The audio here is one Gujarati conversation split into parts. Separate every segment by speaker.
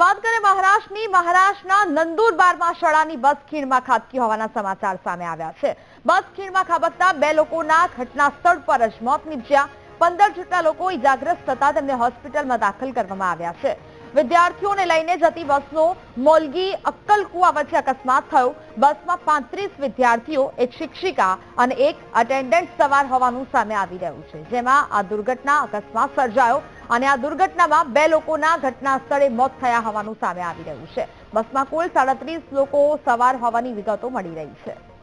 Speaker 1: વાત કરીએ મહારાષ્ટ્રની. મહારાષ્ટ્રના નંદુરબારમાં શાળાની બસ ખીણમાં ખાબકી હોવાના સમાચાર સામે આવ્યા છે. બસ ખીણમાં ખાબકતા બે લોકોના ઘટના સ્થળ પર જ મોત નીપજ્યા. પંદર જેટલા લોકો ઇજાગ્રસ્ત થતા તેમને હોસ્પિટલમાં દાખલ કરવામાં આવ્યા છે. વિદ્યાર્થીઓને લઈને જતી બસનો મોલગી અક્કલકુવા વચ્ચે અકસ્માત થયો. બસમાં પાંત્રીસ વિદ્યાર્થીઓ, એક શિક્ષિકા અને એક અટેન્ડન્ટ સવાર હોવાનું સામે આવી રહ્યું છે. જેમાં આ દુર્ઘટના અકસ્માત સર્જાયો અને આ દુર્ઘટનામાં બે લોકોના ઘટના સ્થળે મોત થયા હોવાનું સામે આવી રહ્યું છે. બસમાં કુલ સાડત્રીસ લોકો સવાર હોવાની વિગતો મળી રહી છે.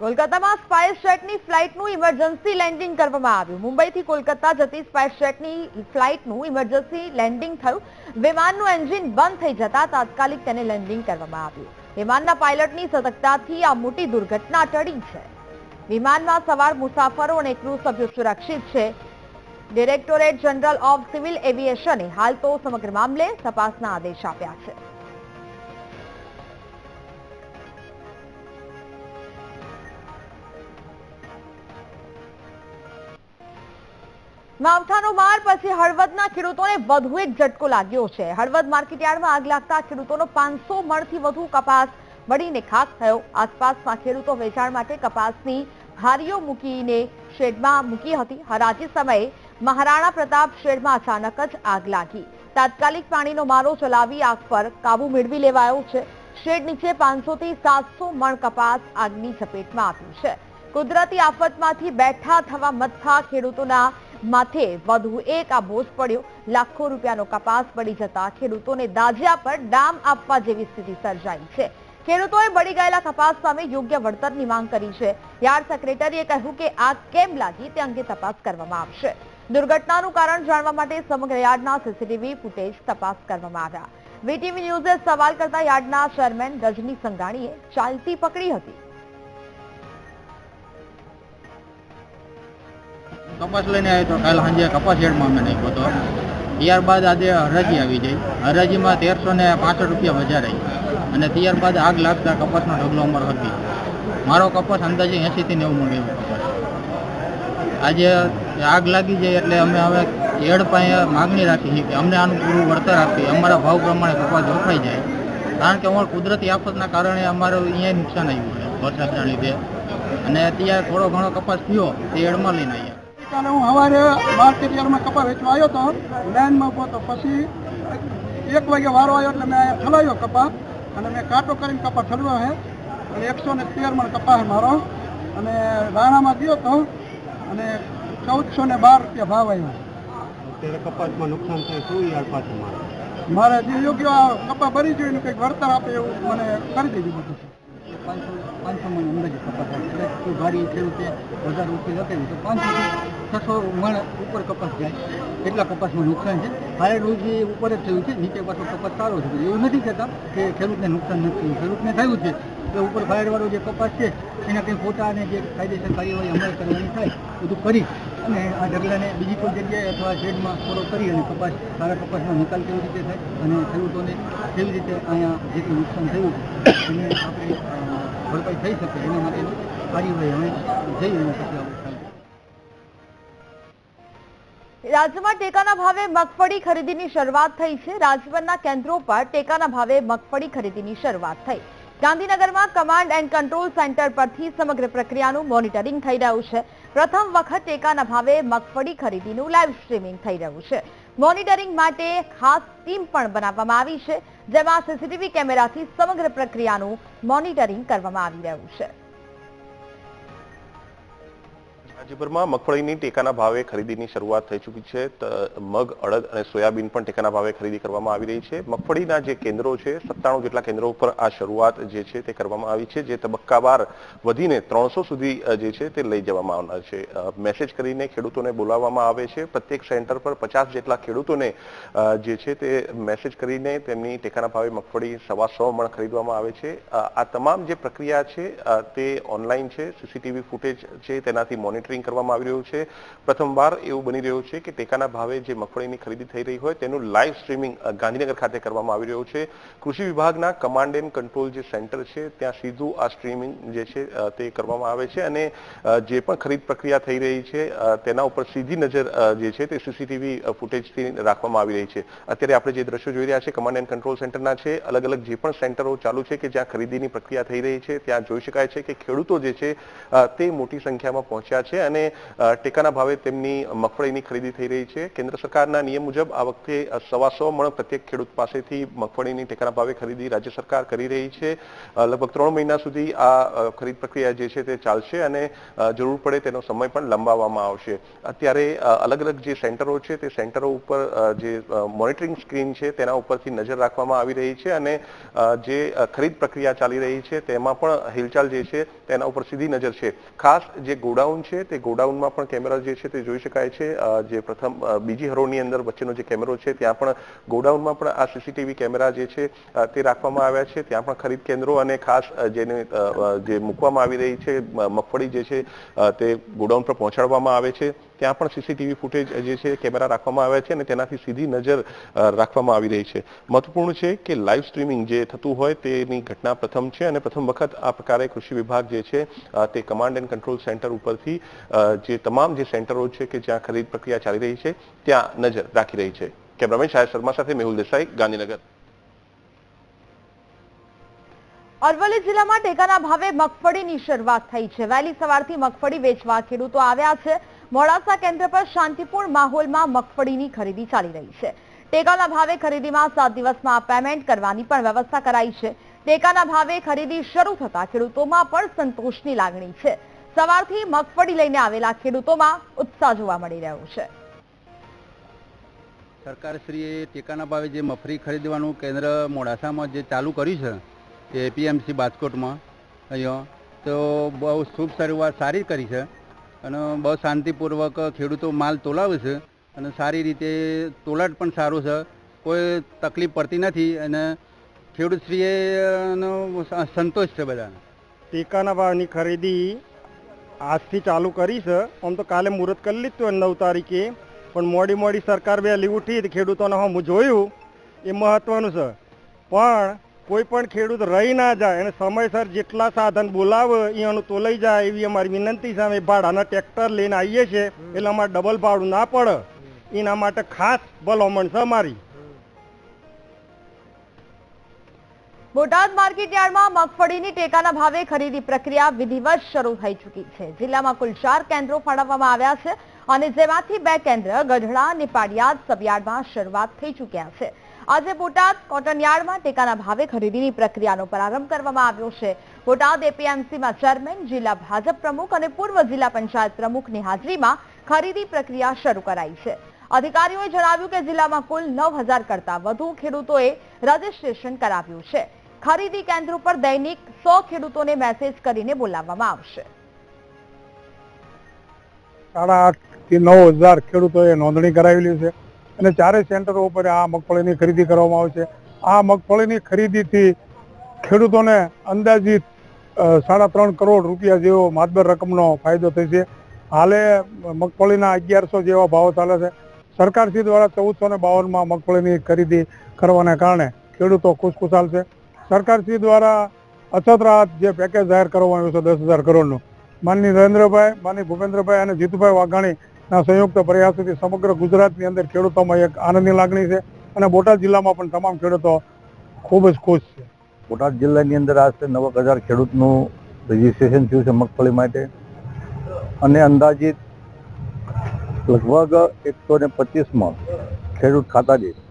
Speaker 1: કોલકાતામાં સ્પાઇસ જેટની ફ્લાઇટનું ઇમરજન્સી લેન્ડિંગ કરવામાં આવ્યું. મુંબઈથી કોલકાતા જતી સ્પાઇસ જેટની ફ્લાઇટનું ઇમરજન્સી લેન્ડિંગ થયું. વિમાનનું એન્જિન બંધ થઈ જતા તાત્કાલિક તેને લેન્ડિંગ કરવામાં આવ્યું. વિમાનના પાયલટની સતર્કતાથી આ મોટી દુર્ઘટના ટળી છે. વિમાનમાં સવાર મુસાફરો અને ક્રૂ સભ્યો સુરક્ષિત છે. ડિરેક્ટોરેટ જનરલ ઓફ સિવિલ એવિએશને હાલ તો સમગ્ર મામલે તપાસના આદેશ આપ્યા છે. માવઠાનો માર પછી હળવદના ખેડૂતોને વધુ એક ઝટકો લાગ્યો છે. હળવદ માર્કેટયાર્ડમાં આગ લાગતા ખેડૂતોનો પાંચસો મણથી વધુ કપાસ બળીને ખાક થયો. આસપાસના ખેડૂતો વેચાણ માટે કપાસની હારીઓ મૂકીને શેડમાં મૂકી હતી. હરાજી સમયે મહારાણા પ્રતાપ શેડમાં અચાનક જ આગ લાગી. તાત્કાલિક પાણીનો મારો ચલાવી આગ પર કાબુ મેળવી લેવાયો છે. શેડ નીચે પાંચસો થી સાતસો મણ કપાસ આગની ઝપેટમાં આવ્યું છે. કુદરતી આફતમાંથી બેઠા થવા મથા ખેડૂતોના માથે વધુ એક આ બોજ પડ્યો. લાખો રૂપિયાનો કપાસ પડી જતા ખેડૂતોને દાજ્યા પર ડામ આપવા જેવી સ્થિતિ સર્જાઈ છે. ખેડૂતોએ બળી ગયેલા કપાસ સામે યોગ્ય વળતરની માંગ કરી છે. યાર્ડ સેક્રેટરીએ કહ્યું કે આગ કેમ લાગી તે અંગે તપાસ કરવામાં આવશે. દુર્ઘટનાનું કારણ જાણવા માટે સમગ્ર યાર્ડના સીસીટીવી ફૂટેજ તપાસ કરવામાં આવ્યા. વીટીવી ન્યૂઝે સવાલ કરતા યાર્ડના ચેરમેન રજની સંઘાણીએ ચાલતી પકડી હતી.
Speaker 2: કપાસ લઈને આવ્યો તો કાલ સાંજે કપાસ શેડમાં અમે નાખ્યો હતો. ત્યારબાદ આજે હરાજી આવી ગઈ. હરાજીમાં તેરસો ને પાસઠ રૂપિયા વધારાઈ અને ત્યારબાદ આગ લાગતા કપાસનો ઢગલો અમર હતી મારો કપાસ અંદાજે એંશીથી નેવું મળી કપાસ. આજે આગ લાગી જાય એટલે અમે હવે એડ પાસે માગણી રાખી છે કે અમને આનું પૂરું વળતર આપી. અમારા ભાવ પ્રમાણે કપાસ વપરાઈ જાય. કારણ કે અમારે કુદરતી આફતના કારણે અમારે અહીંયા નુકસાન આવ્યું છે વરસાદના લીધે. અને અત્યારે થોડો ઘણો કપાસ થયો, તે એડમાં લઈને આવ્યા
Speaker 3: કાલે હું સવારે માર્કેટ યાર્ડમાં કપા વેચવા આવ્યો હતો લાઈનમાં ઊભો હતો પછી એક વાગે વારો આવ્યો એટલે મેં અહીંયા ઠલાવ્યો કપા અને મેં કાંટો કરીને કપા ઠલવ્યો છે અને એકસો ને તેર મણ કપા છે મારો. અને રાણામાં ગયો હતો અને ચૌદસો ને બાર રૂપિયા ભાવ આવ્યો.
Speaker 2: અત્યારે કપાસમાં નુકસાન થાય શું યાર પાછું
Speaker 3: મારે. જે યોગ્ય આ કપા ભરી જોઈને કંઈક વળતર આપે એવું મને કરી દીધું બધું.
Speaker 2: પાંચસો પાંચસો મને અંદાજે કપાસ ગાડી ખેડૂતે વધારે ઓછી લખેલું તો પાંચસો. છસો મણ ઉપર કપાસ જાય. કેટલા કપાસમાં નુકસાન છે. હારે રોજ ઉપર જ થયું છે. નીચે પાછો કપાસ સારો છે. એવું નથી કહેતા કે ખેડૂતને નુકસાન નથી ખેડૂતને થયું છે. તો ઉપર ફાયરવાળો જે કપાસ છે, એના કંઈ ફોટા અને જે કાયદેસર કાર્યવાહી અમલ કરવાની થાય, બધું કરી અને આ ઢગલાને બીજી કોઈ જગ્યાએ અથવા શેડમાં પૂરો કરી અને કપાસ, સારા કપાસનો નિકાલ કેવી રીતે થાય અને ખેડૂતોને કેવી રીતે અહીંયા જે કંઈ નુકસાન થયું એને આપણે ભરપાઈ થઈ શકે એના માટેની કાર્યવાહી અમે જઈ અને પછી
Speaker 1: રાજ્યમાં ટેકાના ભાવે મગફળી ખરીદીની શરૂઆત થઈ છે. રાજ્યભરના કેન્દ્રો પર ટેકાના ભાવે મગફળી ખરીદીની શરૂઆત થઈ. ગાંધીનગરમાં કમાન્ડ એન્ડ કંટ્રોલ સેન્ટર પરથી સમગ્ર પ્રક્રિયાનું મોનિટરિંગ થઈ રહ્યું છે. પ્રથમ વખત ટેકાના ભાવે મગફળી ખરીદીનું લાઈવ સ્ટ્રીમિંગ થઈ રહ્યું છે. મોનિટરિંગ માટે ખાસ ટીમ પણ બનાવવામાં આવી છે, જેમાં સીસીટીવી કેમેરાથી સમગ્ર પ્રક્રિયાનું મોનિટરિંગ કરવામાં આવી રહ્યું છે.
Speaker 4: રાજ્યભરમાં મગફળીની ટેકાના ભાવે ખરીદીની શરૂઆત થઈ ચૂકી છે. મગ, અડદ અને સોયાબીન પણ ટેકાના ભાવે ખરીદી કરવામાં આવી રહી છે. મગફળીના જે કેન્દ્રો છે, સત્તાણું જેટલા કેન્દ્રો ઉપર આ શરૂઆત જે છે તે કરવામાં આવી છે, જે તબક્કાવાર વધીને ત્રણસો સુધી જે છે તે લઈ જવામાં આવનાર છે. મેસેજ કરીને ખેડૂતોને બોલાવવામાં આવે છે. પ્રત્યેક સેન્ટર પર પચાસ જેટલા ખેડૂતોને જે છે તે મેસેજ કરીને તેમની ટેકાના ભાવે મગફળી સવા સો મણ ખરીદવામાં આવે છે. આ તમામ જે પ્રક્રિયા છે તે ઓનલાઈન છે, સીસીટીવી ફૂટેજ છે, તેનાથી મોનિટર મોનિટરિંગ કરવામાં આવી રહ્યું છે. પ્રથમવાર એવું બની રહ્યું છે કે ટેકાના ભાવે જે મગફળીની ખરીદી થઈ રહી હોય તેનું લાઈવ સ્ટ્રીમિંગ ગાંધીનગર ખાતે કરવામાં આવી રહ્યું છે. કૃષિ વિભાગના કમાન્ડ એન્ડ કંટ્રોલ જે સેન્ટર છે, ત્યાં સીધું આ સ્ટ્રીમિંગ જે છે તે કરવામાં આવે છે અને જે પણ ખરીદ પ્રક્રિયા થઈ રહી છે તેના ઉપર સીધી નજર જે છે તે સીસીટીવી ફૂટેજથી રાખવામાં આવી રહી છે. અત્યારે આપણે જે દ્રશ્યો જોઈ રહ્યા છે કમાન્ડ એન્ડ કંટ્રોલ સેન્ટરના છે અલગ અલગ જે પણ સેન્ટરો ચાલુ છે કે જ્યાં ખરીદીની પ્રક્રિયા થઈ રહી છે, ત્યાં જોઈ શકાય છે કે ખેડૂતો જે છે તે મોટી સંખ્યામાં પહોંચ્યા છે અને ટેકાના ભાવે તેમની મગફળીની ખરીદી થઈ રહી છે. કેન્દ્ર સરકારના નિયમ મુજબ આ વખતે સવા સો મણ પ્રત્યેક ખેડૂત પાસેથી મગફળીની ટેકાના ભાવે ખરીદી રાજ્ય સરકાર કરી રહી છે. લગભગ ત્રણ મહિના સુધી આ ખરીદ પ્રક્રિયા જે છે તે ચાલશે અને જરૂર પડે તેનો સમય પણ લંબાવવામાં આવશે. અત્યારે અલગ અલગ જે સેન્ટરો છે તે સેન્ટરો ઉપર જે મોનિટરિંગ સ્ક્રીન છે તેના ઉપરથી નજર રાખવામાં આવી રહી છે અને જે ખરીદ પ્રક્રિયા ચાલી રહી છે તેમાં પણ હિલચાલ જે છે તેના ઉપર સીધી નજર છે. ખાસ જે ગોડાઉન છે તે ગોડાઉનમાં પણ કેમેરા જે છે તે જોઈ શકાય છે. જે પ્રથમ બીજી હરોળની અંદર વચ્ચેનો જે કેમેરો છે, ત્યાં પણ ગોડાઉનમાં પણ આ સીસીટીવી કેમેરા જે છે તે રાખવામાં આવ્યા છે. ત્યાં પણ ખરીદ કેન્દ્રો અને ખાસ જેને જે મૂકવામાં આવી રહી છે મગફળી જે છે તે ગોડાઉન પર પહોંચાડવામાં આવે છે. ત્યાં પણ સીસીટીવી ફૂટેજ જે છે, કેમેરા રાખવામાં આવ્યા છે અને તેનાથી સીધી નજર રાખવામાં આવી રહી છે. મહત્વપૂર્ણ છે કે લાઈવ સ્ટ્રીમિંગ જે થતું હોય તેની ઘટના પ્રથમ છે અને પ્રથમ વખત આ પ્રકારે કૃષિ વિભાગ જે છે તે કમાન્ડ એન્ડ કંટ્રોલ સેન્ટર ઉપરથી જે તમામ જે સેન્ટરો છે કે જ્યાં ખરીદ પ્રક્રિયા ચાલી રહી છે, ત્યાં નજર રાખી રહી છે. કેમેરામેન શાયદ શર્મા સાથે મેહુલ દેસાઈ, ગાંધીનગર.
Speaker 1: અરવલ્લી જિલ્લામાં ટેકાના ભાવે મગફળીની શરૂઆત થઈ છે. વહેલી સવારથી મગફળી વેચવા ખેડૂતો આવ્યા છે. મોડાસા કેન્દ્ર પર શાંતિપૂર્ણ માહોલમાં મગફળીની ખરીદી ચાલી રહી છે. ટેકાના ભાવે ખરીદીમાં સાત દિવસમાં પેમેન્ટ કરવાની પણ વ્યવસ્થા કરાઈ છે. ટેકાના ભાવે ખરીદી શરૂ થતા ખેડૂતોમાં પણ સંતોષની લાગણી છે. સવારથી મગફળી લઈને આવેલા ખેડૂતોમાં ઉત્સાહ જોવા મળી રહ્યો છે.
Speaker 2: સરકારશ્રીએ ટેકાના ભાવે જે મફરી ખરીદવાનું કેન્દ્ર મોડાસામાં જે ચાલુ કર્યું છે એપીએમસી બાજકોટમાં અહીંયા, તો બહુ શુભ શરૂઆત સારી કરી છે. અને બહુ શાંતિપૂર્વક ખેડૂતો માલ તોલાવે છે અને સારી રીતે તોલાટ પણ સારું છે. કોઈ તકલીફ પડતી નથી અને ખેડૂતશ્રીએ સંતોષ છે બધા
Speaker 3: ટેકાના ભાવની ખરીદી આજથી ચાલુ કરી છે. આમ તો કાલે મુહૂર્ત કરી લીધું નવ તારીખે. પણ મોડી મોડી સરકાર વહેલી ઉઠી ખેડૂતોને હું જોયું. એ મહત્વનું છે. પણ કોઈ પણ ખેડૂત રહી ના જાય અને સમયસર જેટલા સાધન બોલાવે એનું તો જાય એવી અમારી વિનંતી છે. અમે ભાડાના ટ્રેક્ટર લઈને આવીએ છીએ, એટલે અમારે ડબલ ભાડું ના પડે. એના માટે ખાસ ભલામણ છે અમારી.
Speaker 1: બોટાદ માર્કેટ યાર્ડમાં મગફળીની ટેકાના ભાવે ખરીદી પ્રક્રિયા વિધિવત શરૂ થઈ ચૂકી છે. જિલ્લામાં કુલ ચાર કેન્દ્રો ફાળવવામાં આવ્યા છે અને જેમાંથી બે કેન્દ્ર ગઢડા અને પાડિયાદ સબયાર્ડમાં શરૂઆત થઈ ચૂક્યા છે. આજે બોટાદ કોટન યાર્ડમાં ટેકાના ભાવે ખરીદીની પ્રક્રિયાનો પ્રારંભ કરવામાં આવ્યો છે. બોટાદ એપીએમસીમાં ચેરમેન જિલ્લા ભાજપ પ્રમુખ અને પૂર્વ જિલ્લા પંચાયત પ્રમુખની હાજરીમાં ખરીદી પ્રક્રિયા શરૂ કરાઈ છે. અધિકારીઓએ જણાવ્યું કે જિલ્લામાં કુલ નવ હજાર કરતા વધુ ખેડૂતોએ રજીસ્ટ્રેશન કરાવ્યું છે. ખરીદી કેન્દ્ર ઉપર દૈનિક સો ખેડૂતોને મેસેજ કરીને બોલાવવામાં આવશે.
Speaker 3: સાડા આઠથી નવ હજાર ખેડૂતોએ નોંધણી કરાવેલી છે. અને ચારેય સેન્ટરો ઉપર આ મગફળીની ખરીદી કરવામાં આવશે આ મગફળીની ખરીદીથી ખેડૂતોને અંદાજિત સાડા ત્રણ કરોડ રૂપિયા જેવો માતબર રકમનો ફાયદો થશે હાલે મગફળીના અગિયારસો જેવા ભાવ ચાલે છે. સરકારશ્રી દ્વારા ચૌદસો ને બાવનમાં મગફળીની ખરીદી કરવાને કારણે ખેડૂતો ખુશખુશાલ છે. સરકારશ્રી દ્વારા અછત રાહત જે પેકેજ જાહેર કરવામાં આવ્યું છે, દસ હજાર કરોડનું. માનની નરેન્દ્રભાઈ માનની ભૂપેન્દ્રભાઈ અને જીતુભાઈ વાઘાણીના સંયુક્ત પ્રયાસોથી સમગ્ર ગુજરાતની અંદર ખેડૂતોમાં એક આનંદની લાગણી છે અને બોટાદ જિલ્લામાં પણ તમામ ખેડૂતો ખૂબ જ ખુશ છે.
Speaker 5: બોટાદ જિલ્લાની અંદર આશરે નવક હજાર ખેડૂતનું રજીસ્ટ્રેશન થયું છે મગફળી માટે. અને અંદાજિત લગભગ એકસો ને પચીસમાં ખેડૂત ખાતા દીઠ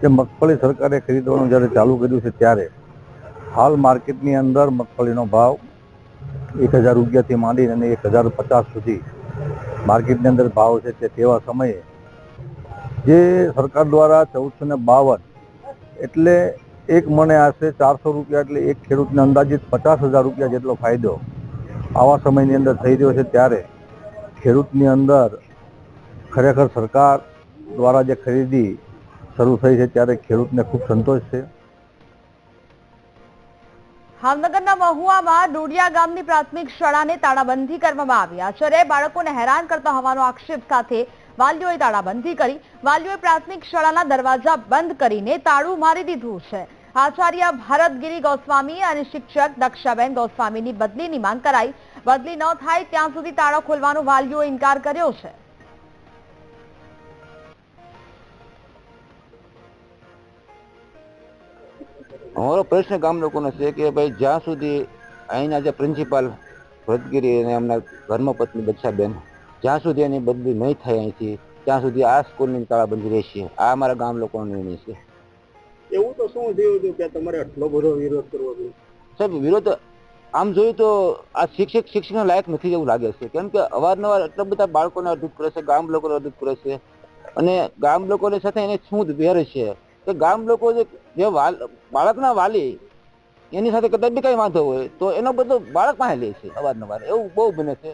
Speaker 5: જે મગફળી સરકારે ખરીદવાનું જ્યારે ચાલુ કર્યું છે ત્યારે હાલ માર્કેટની અંદર મગફળીનો ભાવ એક હજાર રૂપિયાથી માંડીને એક હજાર પચાસ સુધી માર્કેટની અંદર ભાવ છે તે તેવા સમયે જે સરકાર દ્વારા ચૌદસો ને બાવન એટલે એક મણે આશરે ચારસો રૂપિયા એટલે એક ખેડૂતને અંદાજિત પચાસ હજાર રૂપિયા જેટલો ફાયદો આવા સમયની અંદર થઈ રહ્યો છે ત્યારે ખેડૂતની અંદર ખરેખર સરકાર દ્વારા જે ખરીદી શરૂ થઈ છે ત્યારે ખેડૂતને ખૂબ સંતોષ છે.
Speaker 1: ભાવનગરના મહુવામાં ડોડિયા ગામની પ્રાથમિક શાળાને તાળાબંધી કરવામાં આવી. આચાર્ય બાળકોને હેરાન કરતા હોવાનો આક્ષેપ સાથે વાલીઓએ તાળાબંધી કરી. વાલીઓએ પ્રાથમિક શાળાના દરવાજા બંધ કરીને તાળું મારી દીધું છે. આચાર્ય ભરતગીરી ગોસ્વામી અને શિક્ષક દક્ષાબેન ગોસ્વામીની બદલીની માંગ કરાઈ. બદલી ન થાય ત્યાં સુધી તાળો ખોલવાનો વાલીઓએ ઇનકાર કર્યો છે.
Speaker 6: અમારો પ્રશ્ન ગામ લોકોનો છે કે ભાઈ જ્યાં સુધી અહીંના જે પ્રિન્સિપાલ ભરતગીરી અને એમના ધર્મપત્ની બચ્છાબેન જ્યાં સુધી એની બદલી નહીં થાય અહીંથી ત્યાં સુધી આ સ્કૂલની તાળાબંધી રહેશે. આ અમારા ગામ લોકોનો નિર્ણય છે.
Speaker 3: એવું તો શું થયું હતું કે તમારે આટલો બધો વિરોધ કરવો જોઈએ
Speaker 6: સાહેબ વિરોધ આમ જોયું તો આ શિક્ષક શિક્ષણ લાયક નથી એવું લાગે છે. કેમ કે અવારનવાર એટલા બધા બાળકોને અર્ધિત કરે છે ગામ લોકોને અર્ધિત કરે છે. અને ગામ લોકોની સાથે એને શું વેર છે? કે ગામ લોકો જે બાળકના વાલી, એની સાથે કદાચ બી કઈ વાંધો હોય, તો એનો બધો બાળક પાસે લે છે અવારનવાર. એવું બહુ બને છે.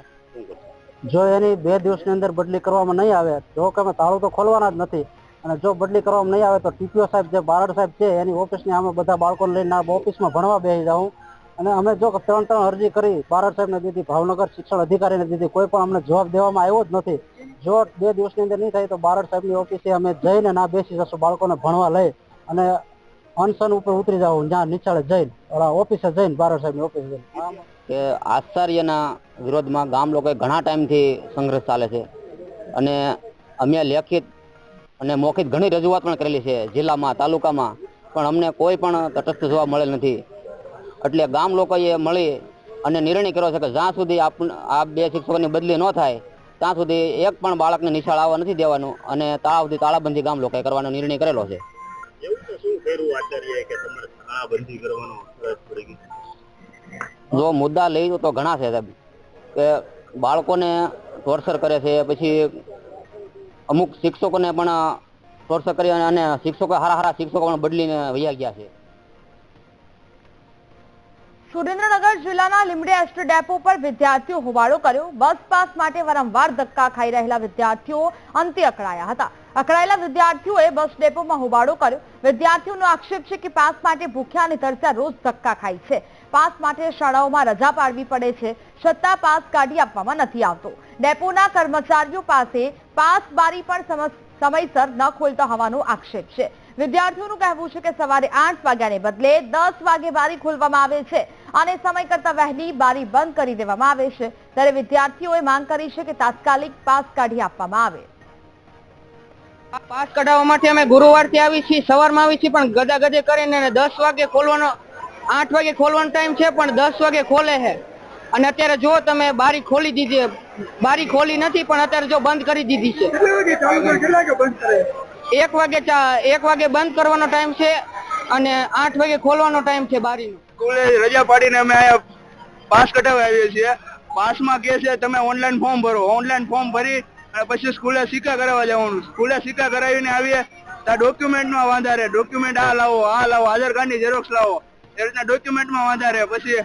Speaker 7: જો એની બે દિવસની અંદર બદલી કરવામાં નહીં આવે, જો કે અમે તાળું તો ખોલવાના જ નથી, અને જો બદલી કરવામાં નહીં આવે તો ટીપીઓ સાહેબ જે, બારડ સાહેબ છે એની ઓફિસની અમે બધા બાળકોને લઈને ઓફિસમાં ભણવા બેસી જાઉં. અને અમે જો ત્રણ ત્રણ અરજી કરી, બારડ સાહેબને દીધી, ભાવનગર શિક્ષણ અધિકારીને દીધી, કોઈ પણ અમને જવાબ દેવામાં આવ્યો જ નથી. જો બે દિવસની અંદર નહીં થાય તો બારડ સાહેબની ઓફિસે અમે જઈને ના બેસી જશું, બાળકોને ભણવા લઈ અને અનશન ઉપર ઉતરી જાવ જ્યાં નીચાળે જઈને ઓફિસે જઈને, બારડ સાહેબની ઓફિસે જઈને.
Speaker 8: કે આચાર્યના વિરોધમાં ગામ લોકોએ ઘણા ટાઈમથી સંઘર્ષ ચાલે છે અને અમે લેખિત અને મૌખિક ઘણી રજૂઆત પણ કરેલી છે જિલ્લામાં, તાલુકામાં, પણ અમને કોઈ પણ તટસ્થ જોવા મળેલ નથી. એટલે ગામ લોકોએ મળી અને નિર્ણય કર્યો છે કે જ્યાં સુધી આપ આ બે શિક્ષકોની બદલી ન થાય ત્યાં સુધી એક પણ બાળકને નિશાળ આવવા નથી દેવાનું અને ત્યાં સુધી તાળાબંધી ગામ લોકોએ કરવાનો નિર્ણય કરેલો છે. જો મુદ્દા લઈ તો ઘણા છે સાહેબ. કે બાળકોને ટોર્ચર કરે છે પછી અમુક શિક્ષકોને પણ ટોર્ચર કરી અને- અને શિક્ષકો હારા હારા શિક્ષકો પણ બદલીને વૈયા ગયા છે.
Speaker 1: સુરેન્દ્રનગર જિલ્લાના લીમડી એસટી ડેપો પર વિદ્યાર્થીઓ હોબાળો કર્યો. બસ પાસ માટે વારંવાર ધક્કા ખાઈ રહેલા વિદ્યાર્થીઓ અંતે અકળાયા હતા. અકળાયેલા વિદ્યાર્થીઓએ બસ ડેપોમાં હોબાળો કર્યો. વિદ્યાર્થીઓનો આક્ષેપ છે કે પાસ માટે ભૂખ્યા અને તરસ્યા રોજ ધક્કા ખાય છે. પાસ માટે શાળાઓમાં રજા પાડવી પડે છે. છતાં પાસ કાઢી આપવામાં નથી આવતો. ડેપોના કર્મચારીઓ પાસે પાસ બારી પણ સમયસર ન ખોલતા હોવાનો આક્ષેપ છે. વિદ્યાર્થીઓનું કહેવું છે કે સવારે આઠ વાગ્યાને બદલે દસ વાગે બારી ખોલવામાં આવે છે અને સમય કરતા વહેલી બારી બંધ કરી દેવામાં આવે છે. ત્યારે વિદ્યાર્થીઓએ માંગ કરી છે કે તાત્કાલિક પાસ કાઢી આપવામાં આવે.
Speaker 9: પાસ કઢાવવા માટે અમે ગુરુવારથી આવી છીએ સવારમાં આવી છીએ પણ ગદા ગદે કરીને દસ વાગે ખોલવાનો આઠ વાગે ખોલવાનો ટાઈમ છે પણ દસ વાગે ખોલે છે. અને અત્યારે જો તમે બારી ખોલી દીધી બારી ખોલી નથી પણ અત્યારે જો બંધ કરી દીધી છે. એક વાગે એક વાગે બંધ કરવાનો ટાઈમ છે અને આઠ વાગે ખોલવાનો ટાઈમ છે બારીનો.
Speaker 3: રજા પાડીને અમે અહીંયા પાસ કઢાવવા આવીએ છીએ. પાસમાં કે છે, તમે ઓનલાઈન ફોર્મ ભરો. ઓનલાઈન ફોર્મ ભરી અને પછી સ્કૂલે સિક્કા કરાવવા જવાનું. સ્કૂલે સિક્કા કરાવીને આવીએ ત્યાં ડોક્યુમેન્ટમાં વાંધા રહે. ડોક્યુમેન્ટ આ લાવો આ લાવો, આધાર કાર્ડની ઝેરોક્ષ લાવો. એ રીતના ડોક્યુમેન્ટમાં વાંધા રહે. પછી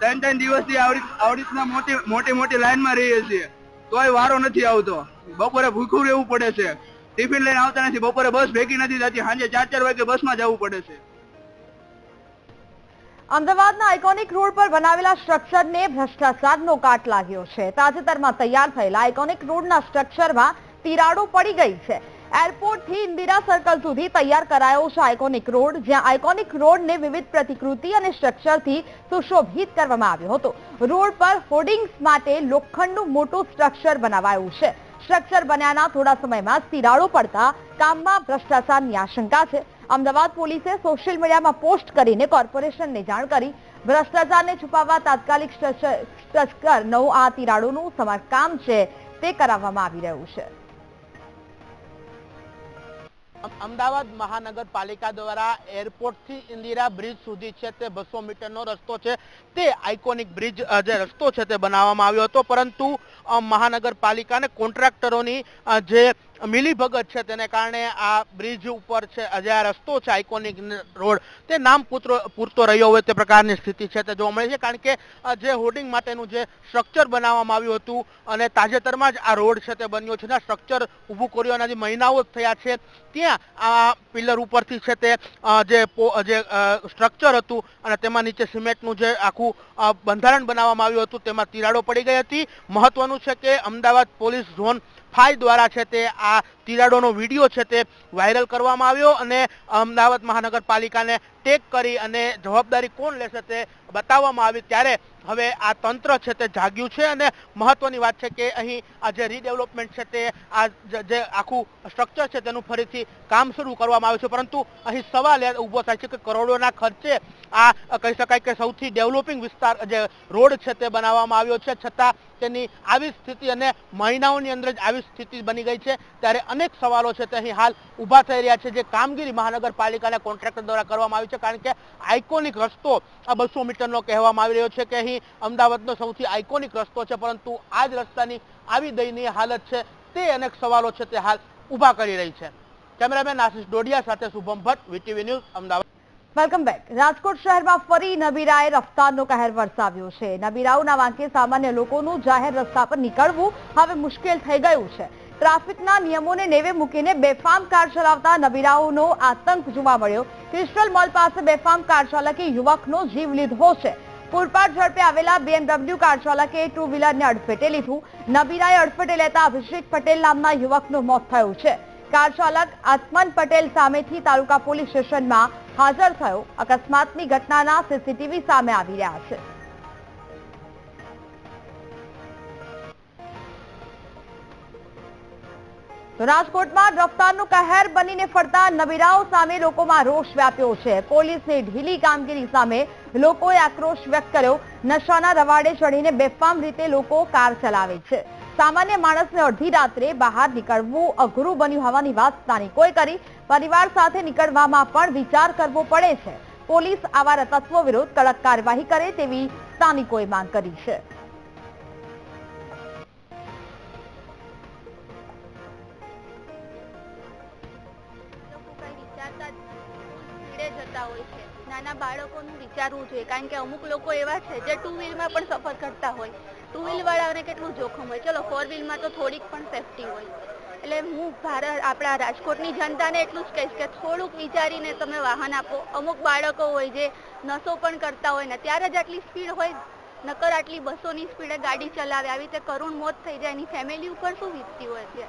Speaker 3: ત્રણ ત્રણ દિવસથી આવડી આવડી રીતના મોટી મોટી મોટી લાઈનમાં રહીએ છીએ. તોય વારો નથી આવતો. બપોરે ભૂખું રહેવું પડે છે. ટિફિન લઈને આવતા નથી, બપોરે બસ ભેગી નથી થતી, સાંજે ચાર ચાર વાગે બસમાં જવું પડે છે.
Speaker 1: અમદાવાદના આઇકોનિક રોડ પર બનાવેલા સ્ટ્રક્ચરને ભ્રષ્ટાચારનો કાટ લાગ્યો છે. તાજેતરમાં તૈયાર થયેલા આઇકોનિક રોડના સ્ટ્રક્ચરમાં તિરાડો પડી ગઈ છે. એરપોર્ટથી ઇન્દિરા સર્કલ સુધી તૈયાર કરાયો છે આઇકોનિક રોડ જ્યાં આઇકોનિક રોડને વિવિધ પ્રતિકૃતિ અને સ્ટ્રક્ચરથી સુશોભિત કરવામાં આવ્યો હતો. રોડ પર હોર્ડિંગ્સ માટે લોખંડનું મોટું સ્ટ્રક્ચર બનાવાયું છે. સ્ટ્રક્ચર બન્યાના થોડા સમયમાં જ તિરાડો પડતા કામમાં ભ્રષ્ટાચારની આશંકા છે. અમદાવાદ પોલીસે સોશિયલ મીડિયામાં પોસ્ટ કરીને કોર્પોરેશનને જાણ કરી ભ્રષ્ટાચારને છુપાવવા તાત્કાલિક સ્ટ્રક્ચર નવું આ તિરાડોનું સમારકામ છે તે કરાવવામાં આવી રહ્યું છે.
Speaker 9: અમદાવાદ મહાનગરપાલિકા દ્વારા એરપોર્ટથી ઇન્દિરા બ્રિજ સુધી છે તે બસો મીટરનો રસ્તો છે. તે આઇકોનિક બ્રિજ જે રસ્તો છે તે બનાવવામાં આવ્યો હતો. પરંતુ મહાનગરપાલિકા અને કોન્ટ્રાક્ટરોની જે
Speaker 10: મિલીભગત છે, તેને કારણે આ બ્રિજ ઉપર છે જે આ રસ્તો છે આઇકોનિક રોડ તે નામ પૂરતો પૂરતો રહ્યો હોય તે પ્રકારની સ્થિતિ છે, તે જોવા મળે છે, કારણ કે જે હોર્ડિંગ માટેનું જે સ્ટ્રક્ચર બનાવવામાં આવ્યું હતું અને તાજેતરમાં જ આ રોડ છે તે બન્યો છે ને સ્ટ્રક્ચર ઊભું કર્યું અને જે મહિનાઓ થયા છે. ત્યાં આ પિલર ઉપરથી છે તે જે જે સ્ટ્રક્ચર હતું અને તેમાં નીચે સિમેન્ટનું જે આખું બંધારણ બનાવવામાં આવ્યું હતું, તેમાં તિરાડો પડી ગઈ હતી. મહત્વનું છે કે અમદાવાદ પોલીસ ઝોન ફાઈ દ્વારા છે તે આ તિરાડોનો વીડિયો છે તે વાયરલ કરવામાં આવ્યો અને અમદાવાદ મહાનગરપાલિકાને ટેક કરી અને જવાબદારી કોણ લેશે તે બતાવવામાં આવી. ત્યારે હવે આ તંત્ર છે તે જાગ્યું છે અને મહત્વની વાત છે કે અહીં આ જે રીડેવલપમેન્ટ છે તે આ જે આખું સ્ટ્રક્ચર છે તેનું ફરીથી કામ શરૂ કરવામાં આવ્યું છે. પરંતુ અહીં સવાલ ઊભો થાય છે કે કરોડોના ખર્ચે આ કહી શકાય કે સૌથી ડેવલપિંગ વિસ્તાર, જે રોડ છે તે બનાવવામાં આવ્યો છે. છતાં તેની આવી સ્થિતિ અને મહિનાઓની અંદર જ આવી સ્થિતિ બની ગઈ છે. ત્યારે અનેક સવાલો છે તે અહીં હાલ ઊભા થઈ રહ્યા છે જે કામગીરી મહાનગરપાલિકાના કોન્ટ્રાક્ટર દ્વારા કરવામાં આવી છે, કારણ કે આઇકોનિક રસ્તો આ બસો મીટરનો કહેવામાં આવી રહ્યો છે કે અહીં અમદાવાદનો સૌથી આઇકોનિક રસ્તો છે, પરંતુ આ જ રસ્તાની આવી દયનીય હાલત છે તે અનેક સવાલો છે તે હાલ ઊભા કરી રહી છે. કેમેરામેન આશિષ ડોડિયા સાથે Shubham Bhatt, VTV news, Ahmedabad.
Speaker 1: Welcome back. Rajkot શહેરમાં ફરી નબીરાએ રફતારનો કહેર વરસાવ્યો છે. નબીરાઓના વાંકે સામાન્ય લોકોનું જાહેર રસ્તા પર નીકળવું હવે મુશ્કેલ થઈ ગયું છે. ટ્રાફિકના નિયમોને નેવે મૂકીને બેફામ કાર ચલાવતા નબીરાઓનો આતંક જોવા મળ્યો. ક્રિસ્ટલ મોલ પાસે બેફામ કાર ચાલકે યુવકનો જીવ લીધો છે. પૂરપાટ ઝડપે આવેલા બીએમડબલ્યુ કાર ચાલકે ટુ વ્હીલરને અડફેટે લીધું. નબીરાએ અડફેટે લેતા અભિષેક પટેલ નામના યુવકનું મોત થયું છે. કાર ચાલક આસમન પટેલ સામેથી તાલુકા પોલીસ સ્ટેશનમાં હાજર થયો. અકસ્માતની ઘટનાના સીસીટીવી સામે આવી રહ્યા છે. રાજકોટમાં રફતારનું કહેર બનીને ફરતા નબીરાઓ સામે લોકોમાં રોષ વ્યાપ્યો છે. પોલીસની ઢીલી કામગીરી સામે લોકોએ આક્રોશ વ્યક્ત કર્યો. નશાના રવાડે ચડીને બેફામ રીતે લોકો કાર ચલાવે છે. સામાન્ય માણસને અડધી રાત્રે બહાર નીકળવું અઘરું બન્યું હોવાની વાત સ્થાનિકોએ કરી. પરિવાર સાથે નીકળવામાં પણ વિચાર કરવો પડે છે. પોલીસ આવા તત્વો વિરુદ્ધ કડક કાર્યવાહી કરે તેવી સ્થાનિકોએ માંગ કરી છે.
Speaker 11: જતા હોય છે. નાના બાળકોનું વિચારવું જોઈએ કારણ કે અમુક લોકો એવા છે જે ટુ વ્હીલમાં પણ સફર કરતા હોય. ટુ વ્હીલ વાળાને કેટલું જોખમ હોય. ચલો ફોર વ્હીલમાં તો થોડીક પણ સેફટી હોય. એટલે હું ભારત આપણા રાજકોટની જનતાને એટલું જ કહીશ કે થોડુંક વિચારીને તમે વાહન આપો. અમુક બાળકો હોય જે નશો પણ કરતા હોય ને ત્યારે જ આટલી સ્પીડ હોય. નકર આટલી બસોની સ્પીડે ગાડી ચલાવે. આવી રીતે કરુણ મોત થઈ જાય. એની ફેમિલી ઉપર શું વીતતી હોય છે?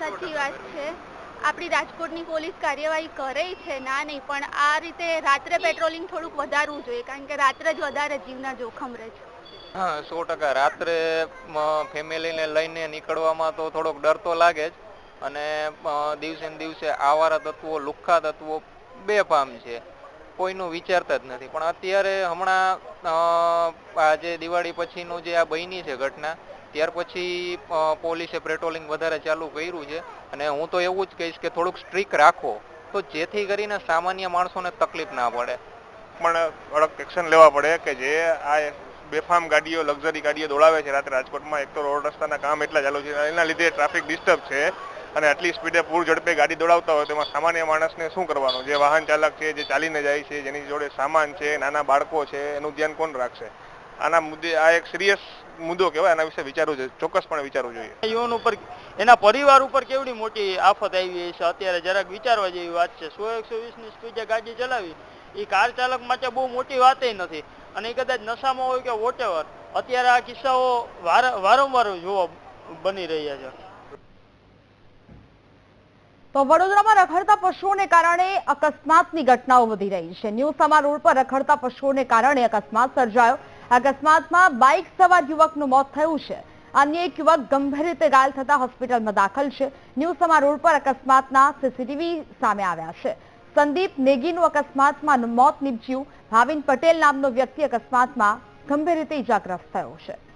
Speaker 11: સાચી વાત છે. આપણી રાજકોટની પોલીસ કાર્યવાહી કરે છે? ના, નહીં, પણ આ રીતે રાત્રે પેટ્રોલિંગ થોડુંક વધારવું જોઈએ, કારણ કે રાત્રે જ વધારે જીવના જોખમ રહે છે.
Speaker 12: હા, સો ટકા. રાત્રે ફેમિલીને લઈને નીકળવામાં તો થોડોક ડર તો લાગે જ. અને દિવસે ને દિવસે આવારા તત્વો, લુખ્ખા તત્વો બેફામ છે. કોઈનું વિચારતા જ નથી. પણ અત્યારે હમણાં આ જે દિવાળી પછીનું જે આ બની છે ઘટના ત્યાર પછી પોલીસે પેટ્રોલિંગ વધારે ચાલુ કર્યું છે અને હું તો એવું જ કહીશ કે થોડુંક સ્ટ્રીક રાખો તો જેથી કરીને સામાન્ય માણસોને તકલીફ ના પડે.
Speaker 4: પણ કડક એક્શન લેવા પડે કે જે આ બેફામ ગાડીઓ લક્ઝરી ગાડીઓ દોડાવે છે રાત્રે રાજકોટમાં. એક તો રોડ રસ્તાના કામ એટલા ચાલુ છે, એના લીધે ટ્રાફિક ડિસ્ટર્બ છે અને આટલી સ્પીડે પૂર ઝડપે ગાડી દોડાવતા હોય તેમાં સામાન્ય માણસને શું કરવાનું? જે વાહન ચાલક છે, જે ચાલીને જાય છે, જેની જોડે સામાન છે, નાના બાળકો છે, એનું ધ્યાન કોણ રાખશે? આના મુદ્દે આ એક સિરિયસ મુદ્દો કહેવાય એના વિશે વિચારવું જોઈએ ચોક્કસપણે વિચારવું જોઈએ.
Speaker 13: યુવાન ઉપર એના પરિવાર ઉપર કેવડી મોટી આફત આવી છે? અત્યારે જરાક વિચારવા જેવી વાત છે. સો એકસો વીસની સ્પીડે ગાડી ચલાવી. એ કાર ચાલક માટે બહુ મોટી વાતે નથી. અને એ કદાચ નશામાં હોય કે વોટેવર અત્યારે આ કિસ્સાઓ વાર- વારંવાર જોવા બની રહ્યા છે.
Speaker 1: તો વડોદરામાં રખડતા પશુઓને કારણે અકસ્માતની ઘટનાઓ વધી રહી છે. ન્યૂ સમા રોડ પર રખડતા પશુઓને કારણે અકસ્માત સર્જાયો. અકસ્માતમાં બાઇક સવાર યુવકનું મોત થયું છે. અન્ય એક યુવક ગંભીર રીતે ઘાયલ થતા હોસ્પિટલમાં દાખલ છે. ન્યૂ સમા રોડ પર અકસ્માતના સીસીટીવી સામે આવ્યા છે. સંદીપ નેગીનું અકસ્માતમાં મોત નીપજ્યું. ભાવિન પટેલ નામનો વ્યક્તિ અકસ્માતમાં ગંભીર રીતે ઇજાગ્રસ્ત થયો છે.